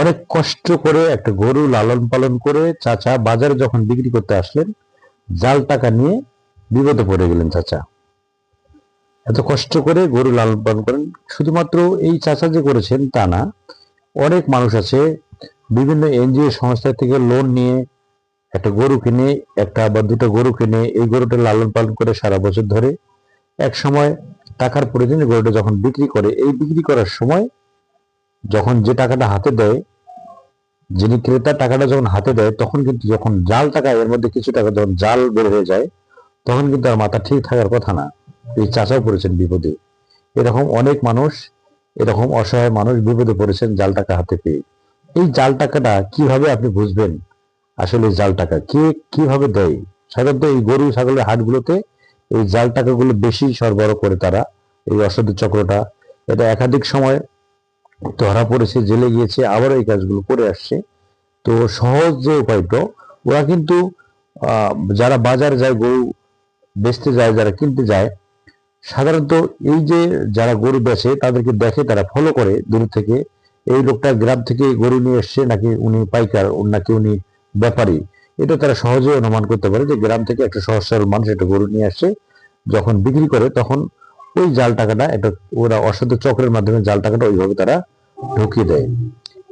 অনেক কষ্ট করে একটা গরু লালন পালন করে চাচা বাজারে যখন বিক্রি করতে আসলেন, জাল টাকা নিয়ে বিপদে পড়ে গেলেন চাচা। এত কষ্ট করে গরু লালন পালন করেন, শুধুমাত্র এই চাচা যে করেছেন তা না, অনেক মানুষ আছে, বিভিন্ন এনজিও সংস্থা থেকে লোন নিয়ে একটা গরু কিনে, একটা বা দুটো গরু কিনে, এই গরুটা লালন পালন করে সারা বছর ধরে। এক সময় টাকার প্রয়োজনে গরুটা যখন বিক্রি করে, এই বিক্রি করার সময় যখন যে টাকাটা হাতে দেয়, যিনি ক্রেতা টাকাটা যখন হাতে দেয়, তখন কিন্তু যখন জাল টাকা এর মধ্যে কিছু টাকা যখন জাল বের হয়ে যায়, তখন কিন্তু আর মাথা ঠিক থাকার কথা না। এই চাচাও পড়েছেন বিপদে। এরকম অনেক মানুষ, এরকম অসহায় মানুষ বিপদে পড়েছেন জাল টাকা হাতে পেয়ে। এই জাল টাকাটা কীভাবে আপনি বুঝবেন? আসলে জাল টাকা কে কীভাবে দেয়? সাধারণত এই গরু, ছাগলের হাটগুলোতে এই জাল টাকাগুলো বেশি সরবরাহ করে তারা। এই অসাধু চক্রটা, এটা একাধিক সময় ধরা পড়েছে, জেলে গিয়েছে, আবারও এই কাজগুলো করে আসছে। তো সহজ যে উপায়টা, ওরা কিন্তু যারা বাজারে যায়, গরু বেচতে যায়, যারা কিনতে যায়, সাধারণত এই যে যারা গরু বেচে, তাদেরকে দেখে, তারা ফলো করে দূর থেকে। এই লোকটা গ্রাম থেকে গরু নিয়ে এসছে, নাকি উনি পাইকার, নাকি উনি ব্যাপারী? এটা তারা সহজে অনুমান করতে পারে যে গ্রাম থেকে একটা সহজ সরল মানুষ একটা গরু নিয়ে আসছে, যখন বিক্রি করে, তখন ওই জাল টাকাটা, একটা ওরা অসাধু চক্রের মাধ্যমে জাল টাকাটা ওইভাবে তারা ঢুকিয়ে দেয়।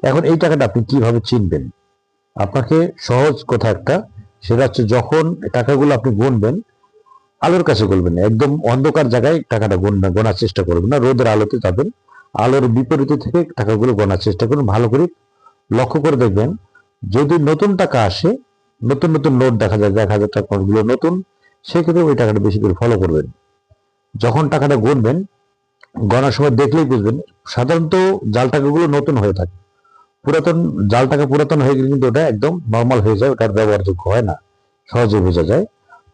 এখন এই টাকাটা আপনি কীভাবে চিনবেন? আপনাকে সহজ কথা একটা, সেটা হচ্ছে যখন টাকাগুলো আপনি গুনবেন, আলোর কাছে গুনবেন, একদম অন্ধকার জায়গায় টাকাটা গুনবেন, গোনার চেষ্টা করবেন না, রোদের আলোতে যাবেন, আলোর বিপরীতে থেকে টাকাগুলো গোনার চেষ্টা করুন, ভালো করে লক্ষ্য করে দেখবেন, যদি নতুন টাকা আসে, নতুন নতুন নোট দেখা যায় এক হাজার টাকা নোটগুলো নতুন, সেক্ষেত্রে ওই টাকাটা বেশি করে ফলো করবেন। যখন টাকাটা গুনবেন গণার সময় দেখলেই বুঝবেন। সাধারণত জাল টাকাগুলো নতুন হয়ে থাকে। পুরাতন, জাল টাকা পুরাতন হয়ে গেলে কিন্তু ওটা একদম নর্মাল হয়ে যায়, ওটার ব্যবহারযোগ্য হয় না, সহজে বোঝা যায়।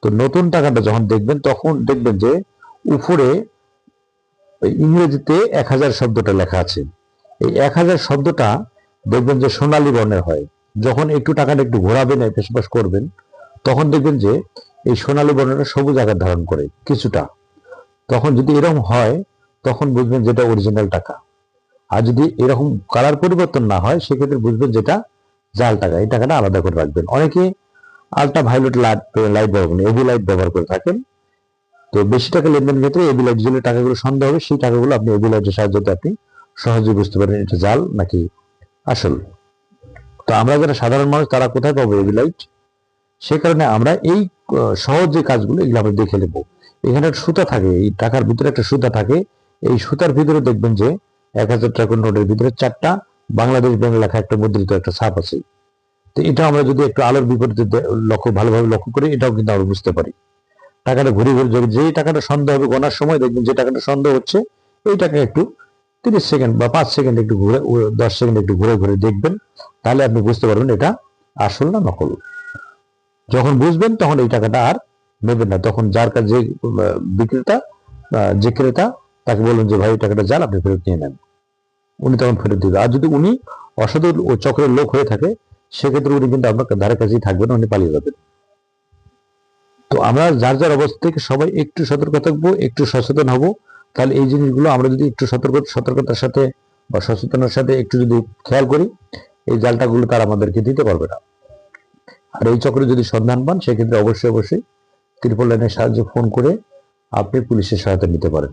তো নতুন টাকাটা যখন দেখবেন, তখন দেখবেন যে উপরে ইংরেজিতে এক হাজার শব্দটা লেখা আছে। এই এক হাজার শব্দটা দেখবেন যে সোনালী বর্ণের হয়। যখন একটু টাকাটা একটু ঘোরাবেন পেশপাশ করবেন, তখন দেখবেন যে এই সোনালী বর্ণটা সবুজ আকার ধারণ করে, কিছুটা। তখন যদি এরকম হয় তখন বুঝবেন যেটা অরিজিনাল টাকা। আর যদি এরকম কালার পরিবর্তন না হয়, সেক্ষেত্রে বুঝবেন যেটা জাল টাকা। এই টাকাটা আলাদা করে রাখবেন। অনেকে আলট্রা ভায়োলেট লাইট লাইট ব্যবহার করেন এবি লাইট ব্যবহার করে থাকেন। তো বেশি টাকা লেনদেনের ক্ষেত্রে এবি লাইট যে টাকাগুলো সন্দেহ হবে, সেই টাকাগুলো আপনি এবি লাইটের সাহায্যে আপনি সহজে বুঝতে পারেন এটা জাল নাকি আসল। তো আমরা যারা সাধারণ মানুষ, তারা কোথায় পাবো এবি লাইট সে কারণে আমরা এই সহজ যে কাজগুলো, এগুলো আমরা দেখে নেব। এখানে একটা সুতা থাকে, এই টাকার ভিতরে একটা সুতা থাকে। এই সুতার ভিতরে দেখবেন যে এক হাজার টাকার নোটের ভিতরে চারটা বাংলাদেশ ব্যাংক লেখা একটা মুদ্রিত একটা ছাপ আছে। তো এটা আমরা যদি একটু আলোর বিপরীতে লক্ষ্য ভালোভাবে লক্ষ্য করি, এটাও কিন্তু আমরা বুঝতে পারি। টাকাটা ঘুরে ঘুরে যদি যেই টাকাটা সন্দেহ হবে, গোনার সময় দেখবেন যে টাকাটা সন্দেহ হচ্ছে, এই টাকা একটু তিরিশ সেকেন্ড বা পাঁচ সেকেন্ড একটু ঘুরে দশ সেকেন্ড একটু ঘুরে ঘুরে দেখবেন, তাহলে আপনি বুঝতে পারবেন এটা আসল না নকল। যখন বুঝবেন তখন এই টাকাটা আর নেবেন না। তখন যার কাছে যে বিক্রেতা যে ক্রেতা তাকে বললেন যে, ভাই, টাকাটা যান, আপনি ফেরত নিয়ে নেন। উনি তখন ফেরত দিবে আর যদি উনি অসাধু ও চক্রের লোক হয়ে থাকে, সেক্ষেত্রে উনি কিন্তু আপনার ধারে কাছেই থাকবেন, উনি পালিয়ে যাবেন। তো আমরা যার যার অবস্থা থেকে সবাই একটু সতর্ক থাকব, একটু সচেতন হব। তাহলে এই জিনিসগুলো আমরা যদি একটু সতর্ক, সতর্কতার সাথে বা সচেতনের সাথে একটু যদি খেয়াল করি, এই জালটাগুলো তার আমাদেরকে দিতে পারবে না। আর এই চক্রে যদি সন্ধান পান, সেক্ষেত্রে অবশ্যই অবশ্যই ত্রিপল লাইনের সাহায্যে ফোন করে আপনি পুলিশের সহায়তা নিতে পারেন।